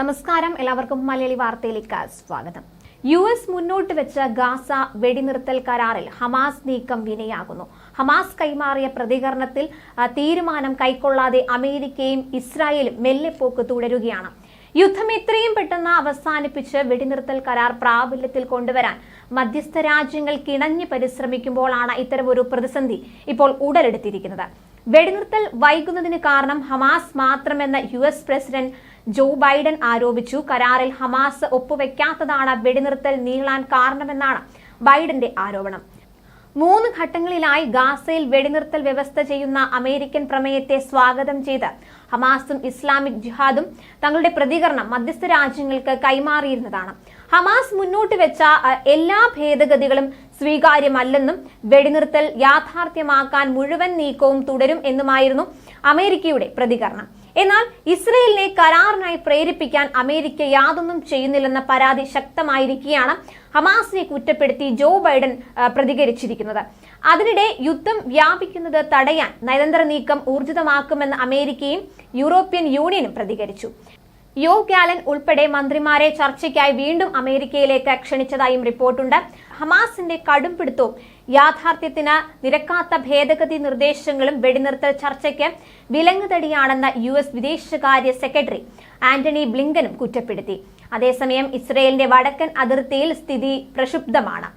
നമസ്കാരം. എല്ലാവർക്കും മലയാളി വാർത്തയിലേക്ക് സ്വാഗതം. യു എസ് മുന്നോട്ട് വെച്ച ഗാസ വെടിനിർത്തൽ കരാറിൽ ഹമാസ് നീക്കം വിനയാകുന്നു. ഹമാസ് കൈമാറിയ പ്രതികരണത്തിൽ തീരുമാനം കൈക്കൊള്ളാതെ അമേരിക്കയും ഇസ്രായേലും മെല്ലെപ്പോക്ക് തുടരുകയാണ്. യുദ്ധം ഇത്രയും പെട്ടെന്ന് അവസാനിപ്പിച്ച് വെടിനിർത്തൽ കരാർ പ്രാബല്യത്തിൽ കൊണ്ടുവരാൻ മധ്യസ്ഥ രാജ്യങ്ങൾ കിണഞ്ഞ് പരിശ്രമിക്കുമ്പോഴാണ് ഇത്തരമൊരു പ്രതിസന്ധി ഇപ്പോൾ ഉടലെടുത്തിരിക്കുന്നത്. വെടിനിർത്തൽ വൈകുന്നതിന് കാരണം Hamas മാത്രമെന്ന് U S president Joe Biden ആരോപിച്ചു. കരാറിൽ ഹമാസ് ഒപ്പുവെക്കാത്തതാണ് വെടിനിർത്തൽ നീളാൻ കാരണമെന്നാണ് ബൈഡന്റെ ആരോപണം. മൂന്ന് ഘട്ടങ്ങളിലായി ഗാസയിൽ വെടിനിർത്തൽ വ്യവസ്ഥ ചെയ്യുന്ന അമേരിക്കൻ പ്രമേയത്തെ സ്വാഗതം ചെയ്ത് ഹമാസും ഇസ്ലാമിക് ജിഹാദും തങ്ങളുടെ പ്രതികരണം മധ്യസ്ഥ രാജ്യങ്ങൾക്ക് കൈമാറിയിരുന്നതാണ്. ഹമാസ് മുന്നോട്ട് വെച്ച എല്ലാ ഭേദഗതികളും സ്വീകാര്യമല്ലെന്നും വെടിനിർത്തൽ യാഥാർത്ഥ്യമാക്കാൻ മുഴുവൻ നീക്കവും തുടരും എന്നുമായിരുന്നു അമേരിക്കയുടെ പ്രതികരണം. എന്നാൽ ഇസ്രയേലിനെ കരാറിനായി പ്രേരിപ്പിക്കാൻ അമേരിക്ക യാതൊന്നും ചെയ്യുന്നില്ലെന്ന പരാതി ശക്തമായിരിക്കുകയാണ് ഹമാസിനെ കുറ്റപ്പെടുത്തി ജോ ബൈഡൻ പ്രതികരിച്ചിരിക്കുന്നത്. അതിനിടെ യുദ്ധം വ്യാപിക്കുന്നത് തടയാൻ നയതന്ത്ര നീക്കം ഊർജിതമാക്കുമെന്ന് അമേരിക്കയും യൂറോപ്യൻ യൂണിയനും പ്രതികരിച്ചു. യോ ഗാലൻ ഉൾപ്പെടെ മന്ത്രിമാരെ ചർച്ചയ്ക്കായി വീണ്ടും അമേരിക്കയിലേക്ക് ക്ഷണിച്ചതായും റിപ്പോർട്ടുണ്ട്. ഹമാസിന്റെ കടുംപിടുത്തവും യാഥാർത്ഥ്യത്തിന് നിരക്കാത്ത ഭേദഗതി നിർദ്ദേശങ്ങളും വെടിനിർത്തൽ ചർച്ചയ്ക്ക് വിലങ്ങുതടിയാണെന്ന് യു എസ് വിദേശകാര്യ സെക്രട്ടറി ആന്റണി ബ്ലിങ്കനും കുറ്റപ്പെടുത്തി. അതേസമയം ഇസ്രയേലിന്റെ വടക്കൻ അതിർത്തിയിൽ സ്ഥിതി പ്രക്ഷുബ്ധമാണ്.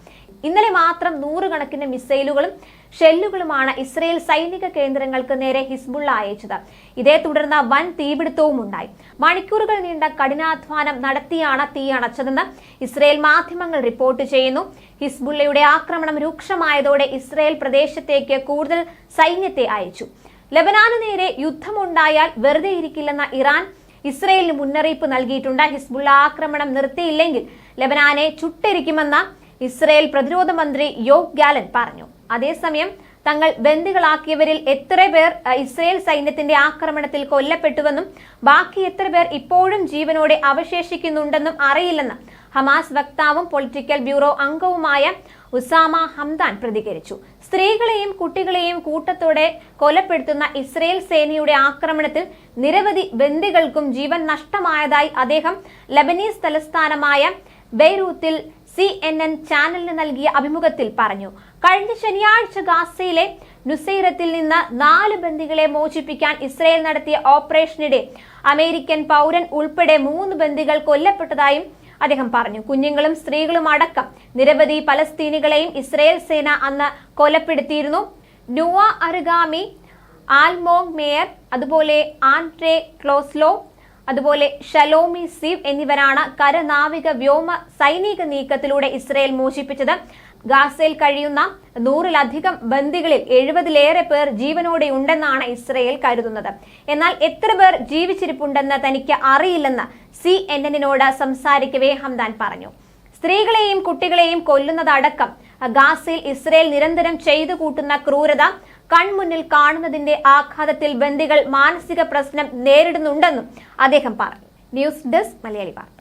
ഇന്നലെ മാത്രം നൂറുകണക്കിന് മിസൈലുകളും ഷെല്ലുകളുമാണ് ഇസ്രയേൽ സൈനിക കേന്ദ്രങ്ങൾക്ക് നേരെ ഹിസ്ബുള്ള അയച്ചത്. ഇതേ തുടർന്ന് വൻ തീപിടുത്തവും ഉണ്ടായി. മണിക്കൂറുകൾ നീണ്ട കഠിനാധ്വാനം നടത്തിയാണ് തീ അണച്ചതെന്ന് ഇസ്രയേൽ മാധ്യമങ്ങൾ റിപ്പോർട്ട് ചെയ്യുന്നു. ഹിസ്ബുള്ളയുടെ ആക്രമണം രൂക്ഷമായതോടെ ഇസ്രയേൽ പ്രദേശത്തേക്ക് കൂടുതൽ സൈന്യത്തെ അയച്ചു. ലബനാന് നേരെ യുദ്ധമുണ്ടായാൽ വെറുതെ ഇരിക്കില്ലെന്ന ഇറാൻ ഇസ്രയേലിന് മുന്നറിയിപ്പ് നൽകിയിട്ടുണ്ട്. ഹിസ്ബുള്ള ആക്രമണം നിർത്തിയില്ലെങ്കിൽ ലബനാനെ ചുട്ടിരിക്കുമെന്ന ഇസ്രയേൽ പ്രതിരോധ മന്ത്രി യോഗ് ഗാലൻ പറഞ്ഞു. അതേസമയം തങ്ങൾ ബന്ദികളാക്കിയവരിൽ എത്ര പേർ ഇസ്രയേൽ സൈന്യത്തിന്റെ ആക്രമണത്തിൽ കൊല്ലപ്പെട്ടുവെന്നും ബാക്കി എത്ര പേർ ഇപ്പോഴും ജീവനോടെ അവശേഷിക്കുന്നുണ്ടെന്നും അറിയില്ലെന്ന് ഹമാസ് വക്താവും പൊളിറ്റിക്കൽ ബ്യൂറോ അംഗവുമായ ഉസാമ ഹംദാൻ പ്രതികരിച്ചു. സ്ത്രീകളെയും കുട്ടികളെയും കൂട്ടത്തോടെ കൊലപ്പെടുത്തുന്ന ഇസ്രയേൽ സേനയുടെ ആക്രമണത്തിൽ നിരവധി ബന്ദികൾക്കും ജീവൻ നഷ്ടമായതായി അദ്ദേഹം ലബനീസ് തലസ്ഥാനമായ ബെയ്റൂത്തിൽ സി എൻ എൻ ചാനലിന് നൽകിയ അഭിമുഖത്തിൽ പറഞ്ഞു. കഴിഞ്ഞ ശനിയാഴ്ച ഗാസയിലെ നുസൈറത്തിൽ നിന്ന് നാല് ബന്ദികളെ മോചിപ്പിക്കാൻ ഇസ്രയേൽ നടത്തിയ ഓപ്പറേഷനിടെ അമേരിക്കൻ പൗരൻ ഉൾപ്പെടെ മൂന്ന് ബന്ദികൾ കൊല്ലപ്പെട്ടതായും അദ്ദേഹം പറഞ്ഞു. കുഞ്ഞുങ്ങളും സ്ത്രീകളും അടക്കം നിരവധി പലസ്തീനികളെയും ഇസ്രയേൽ സേന അന്ന് കൊലപ്പെടുത്തിയിരുന്നു. നുവ അറുഗാമി ആൽമോങ് മേയർ അതുപോലെ ആൻഡ്രേ ക്ലോസ്ലോ അതുപോലെ ഷലോമി സീവ് എന്നിവരാണ് കരനാവിക വ്യോമ സൈനിക നീക്കത്തിലൂടെ ഇസ്രയേൽ മോചിപ്പിച്ചത്. ഗാസയിൽ കഴിയുന്ന നൂറിലധികം ബന്ദികളിൽ എഴുപതിലേറെ പേർ ജീവനോടെ ഉണ്ടെന്നാണ് ഇസ്രയേൽ കരുതുന്നത്. എന്നാൽ എത്ര പേർ ജീവിച്ചിരിപ്പുണ്ടെന്ന് തനിക്ക് അറിയില്ലെന്ന് സി എൻ എന്നിനോട് സംസാരിക്കവേ ഹംദാൻ പറഞ്ഞു. സ്ത്രീകളെയും കുട്ടികളെയും കൊല്ലുന്നതടക്കം ഗാസയിൽ ഇസ്രയേൽ നിരന്തരം ചെയ്തു കൂട്ടുന്ന ക്രൂരത കൺമുന്നിൽ കാണുന്നതിന്റെ ആഘാതത്തിൽ ബന്ദികൾ മാനസിക പ്രശ്നം നേരിടുന്നുണ്ടെന്നും അദ്ദേഹം പറഞ്ഞു. ന്യൂസ് ഡെസ്ക് മലയാളി വാർത്ത.